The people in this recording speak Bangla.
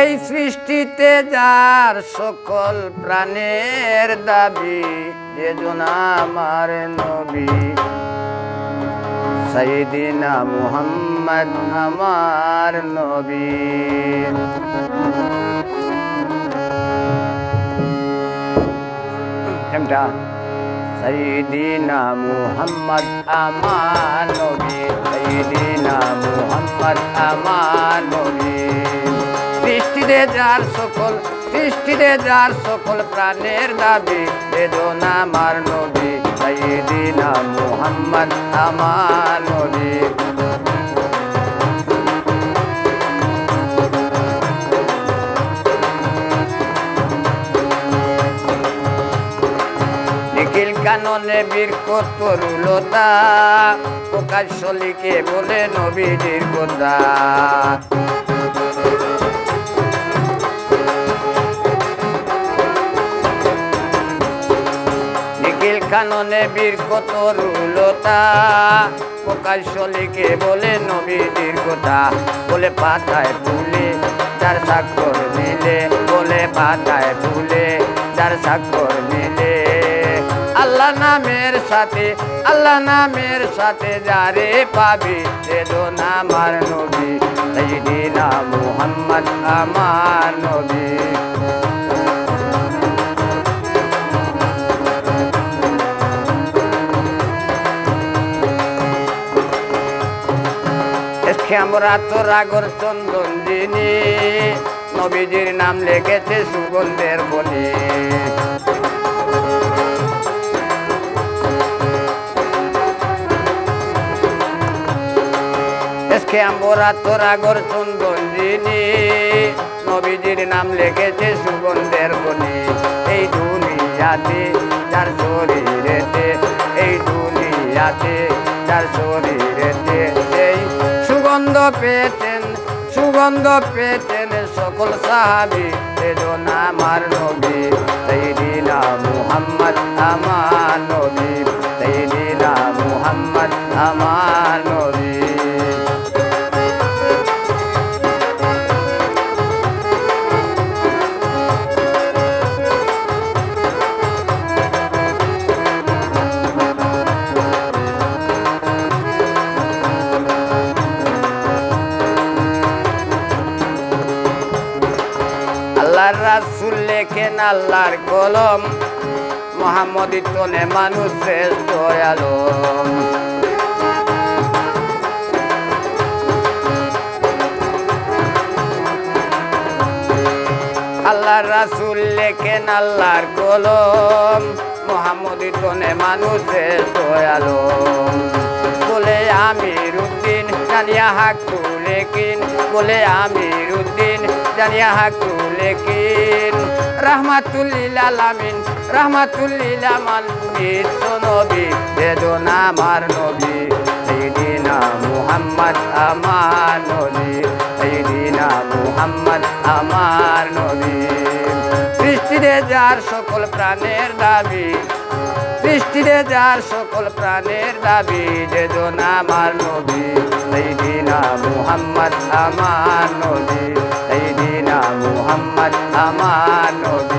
এই সৃষ্টিতে যার সকল প্রাণের দাবি যে আমার নবী। সাইদিনা মুহাম্মদ আমার নবী। এমটা, সাইদিনা মুহাম্মদ আমার নবী, সাইদিনা মুহাম্মদ আমার নবী। সৃষ্টিতে যার সকল সৃষ্টিতে যার সকল প্রাণের দাবি। বেদনা আমার নবী, সাইদিনা মুহাম্মদ আমার নবী। নিখিল কাননে বীর কতরুলতা প্রকাশ শলিকে বলে নবীজির কথা। নিখিল কাননে বীর কতরুলতা প্রকাশ শলিকে বলে, নবী কথা বলে, পাতায় তুলে যার স্বাক্ষর মিলে। বলে, পাতায় তুলে যার স্বাক্ষর মিলে। আল্লাহ নামের সাথে, আল্লাহ নামের সাথে যারে পাবি সেদো নামার নবী সাইদিনা মোহাম্মদ আমার শ্যামরা তো রাগর চন্দন যিনি নবীজির নাম লেগেছে সুগন্ধের বলি। শ্যামরা তো রাগর চন্দন যিনি নবীজির নাম লেগেছে সুগন্ধের বলি। এই দুনিয়াতে যার শরীরেতে, এই দুনিয়াতে যার শরীরেতে এই সুগন্ধ পেতেন সুগন্ধ পেতেন সকল সাহাবি। সেজন আমার নবী সেই দিনা মুহাম্মদ, আমার নবী। সেই দিনা মুহাম্মদ, আমার আল্লাহর রাসুল লেখেন আল্লাহর কলম। মোহাম্মদ তনে মানুষ শ্রেষ্ঠ আল্লাহর রাসুল লেখেন আল্লাহর কলম। মোহাম্মদ তনে মানুষ শ্রেষ্ঠ বলে আমির উদ্দিন জানিয়া হাকু লেকিন বলে আমির উদ্দিন জানিয়া হাকু লেকিন রহমাতুল্লিল আলামিন রহমাতুল্লিল আলামিন নবী, বেদনা আমার নবী, সেইদিনা মুহাম্মদ আমার নবী, সেইদিনা মুহাম্মদ আমার নবী। সৃষ্টিতে যার সকল প্রাণের দাবি সৃষ্টিতে যার সকল প্রাণের দাবি, যে আমার নবী, সেই দিনা মুহাম্মদ আমার নবী এই দিনা মুহাম্মদ আমার নবী।